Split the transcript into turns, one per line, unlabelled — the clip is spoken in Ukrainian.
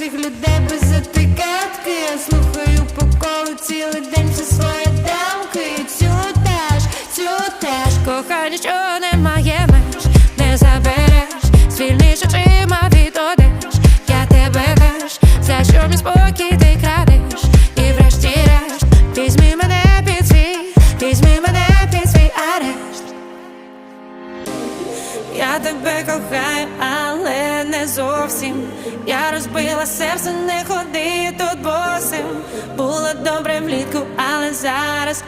всіх людей без етикетки. Я слухаю по колу цілий день всі своє демки І Цю теж, цю теж кохання, що немає меж. Не забереш, звільниш очима від одеж. Я тебе веш, за що мій спокій ти крадеш? І врешті-решт, візьми мене під свій, візьми мене під свій арешт. Я тебе кохаю, а зовсім. Я розбила серце, не ходи тут босим. Було добре влітку, але зараз